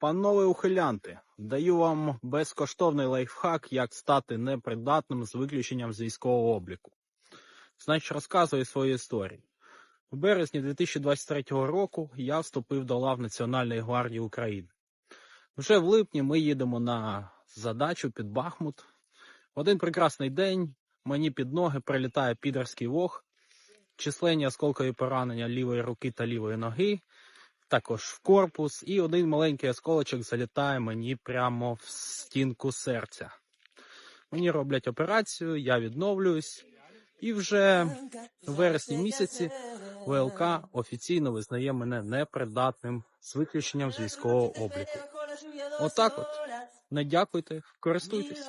Панове ухилянти, даю вам безкоштовний лайфхак, як стати непридатним з виключенням з військового обліку. Значить, розказую свою історію. У березні 2023 року я вступив до лав Національної гвардії України. Вже в липні ми їдемо на задачу під Бахмут. В один прекрасний день мені під ноги прилітає підерський вог, численні осколкові поранення лівої руки та лівої ноги, також в корпус, і один маленький осколочок залітає мені прямо в стінку серця. Мені роблять операцію, я відновлююсь, і вже в вересні місяці ВЛК офіційно визнає мене непридатним з виключенням з військового обліку. Отак от. Не дякуйте, користуйтесь.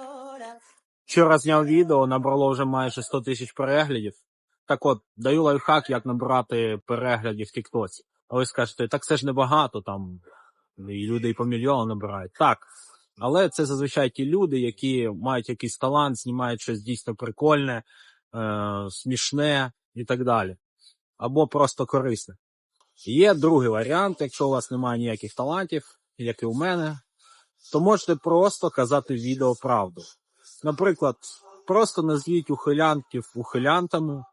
Вчора зняв відео, набрало вже майже 100 тисяч переглядів. Так от, даю лайфхак, як набрати переглядів в Тіктоці. А ви скажете, так це ж небагато, там і люди і по мільйону набирають. Так. Але це зазвичай ті люди, які мають якийсь талант, знімають щось дійсно прикольне, е, смішне і так далі. Або просто корисне. Є другий варіант, якщо у вас немає ніяких талантів, як і у мене, то можете просто казати відео правду. Наприклад, просто назвіть ухилянтів ухилянтами,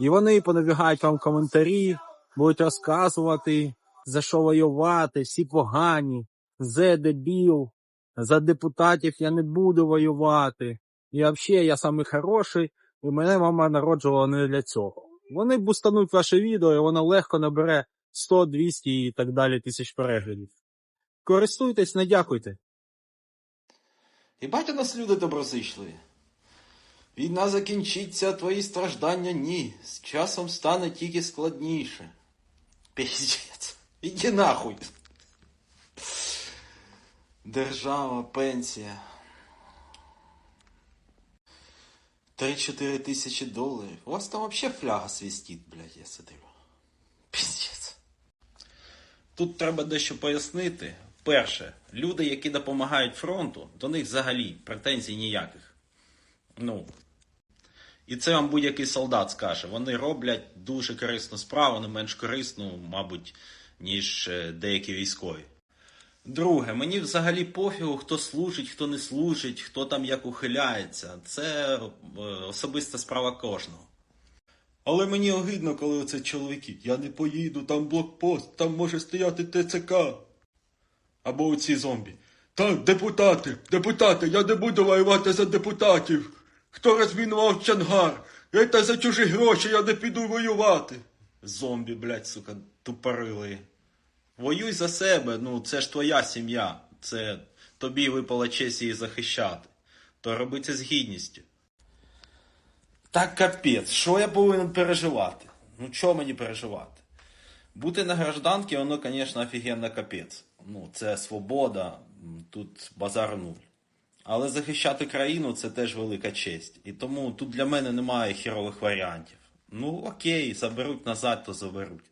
і вони понабігають вам коментарі, будуть розказувати, за що воювати, всі погані, зе дебіл, за депутатів я не буду воювати. І взагалі я самий хороший, і мене мама народжувала не для цього. Вони бустануть ваше відео, і воно легко набере 100, 200 і так далі тисяч переглядів. Користуйтесь, не дякуйте. І бачите нас люди доброзичливі. Війна закінчиться, а твої страждання ні. З часом стане тільки складніше. Піздець. Іди нахуй. Держава, пенсія. 3-4 тисячі доларів. У вас там вообще фляга свістить, блядь, я сидив. Піздець. Тут треба дещо пояснити. Перше, люди, які допомагають фронту, до них взагалі претензій ніяких. Ну. І це вам будь-який солдат скаже. Вони роблять дуже корисну справу, не менш корисну, мабуть, ніж е, деякі військові. Друге, мені взагалі пофігу, хто служить, хто не служить, хто там як ухиляється. Це е, особиста справа кожного. Але мені огидно, коли оце чоловіки. Я не поїду, там блокпост, там може стояти ТЦК. Або оці зомбі. Так, депутати, депутати, я не буду воювати за депутатів. Хто розмінував Чангар? Це за чужі гроші, я не піду воювати. Зомбі, блядь, сука, тупорили. Воюй за себе, ну це ж твоя сім'я. Це тобі випала честь її захищати. То роби це з гідністю. Так капець, що я повинен переживати? Ну чого мені переживати? Бути на гражданці, воно, звісно, офігенно капець. Ну, це свобода, тут базар нуль. Але захищати країну це теж велика честь. І тому тут для мене немає хірових варіантів. Ну окей, заберуть назад, то заберуть.